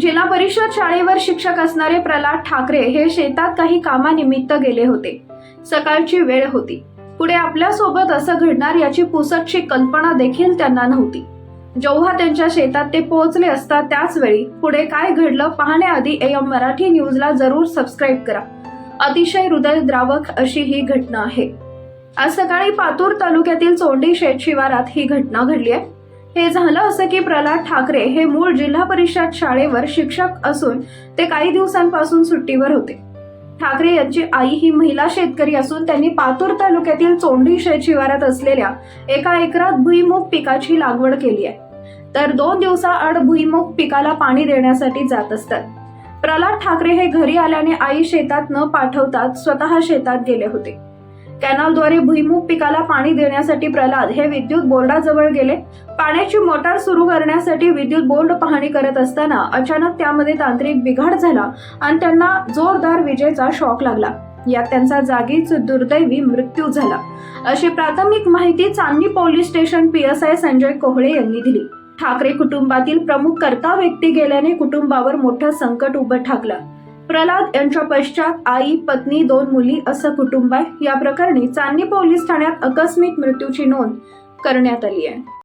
जिल्हा परिषद शाळेवर शिक्षक असणारे प्रल्हाद ठाकरे हे शेतात काही कामानिमित्त गेले होते. सकाळची वेळ होती. पुढे आपल्यासोबत असं घडणार याची पुसटची कल्पना देखील त्यांना नव्हती. जेव्हा त्यांच्या शेतात ते पोहोचले असता त्याच वेळी पुढे काय घडलं पाहण्याआधी एम मराठी न्यूजला जरूर सबस्क्राईब करा. अतिशय हृदयद्रावक अशी ही घटना आहे. आज सकाळी पातूर तालुक्यातील चोंडी शेत शिवारात ही घटना घडली आहे. हे झालं असं की प्रल्हाद ठाकरे हे मूळ जिल्हा परिषद शाळेवर शिक्षक असून ते काही दिवसांपासून सुट्टीवर होते. ठाकरे यांची आई ही महिला शेतकरी असून त्यांनी पातूर तालुक्यातील चोंडी शिवारात असलेल्या एका एकरात भुईमुग पिकाची लागवड केली आहे. तर दोन दिवसाआड भुईमुग पिकाला पाणी देण्यासाठी जात असतात. प्रल्हाद ठाकरे हे घरी आल्याने आई शेतात न पाठवतात स्वतः शेतात गेले होते. कॅनॉलद्वारे भुईमुग पिकाला पाणी देण्यासाठी प्रल्हाद हे विद्युत बोर्डाजवळ गेले. पाण्याची मोटार सुरू करण्यासाठी विद्युत बोर्ड पाहणी करत असताना अचानक त्यामध्ये तांत्रिक बिघाड झाला आणि त्यांना जोरदार विजेचा शॉक लागला. यात त्यांचा जागीच दुर्दैवी मृत्यू झाला. अशी प्राथमिक माहिती Chandni police station PSI Sanjay Kohale यांनी दिली. ठाकरे कुटुंबातील प्रमुख कर्ता व्यक्ती गेल्याने कुटुंबावर मोठं संकट उभं ठाकलं. प्रल्हाद यांच्या पश्चात आई पत्नी दोन मुली असं कुटुंब आहे. या प्रकरणी चांदणी पोलीस ठाण्यात आकस्मिक मृत्यूची नोंद करण्यात आली आहे.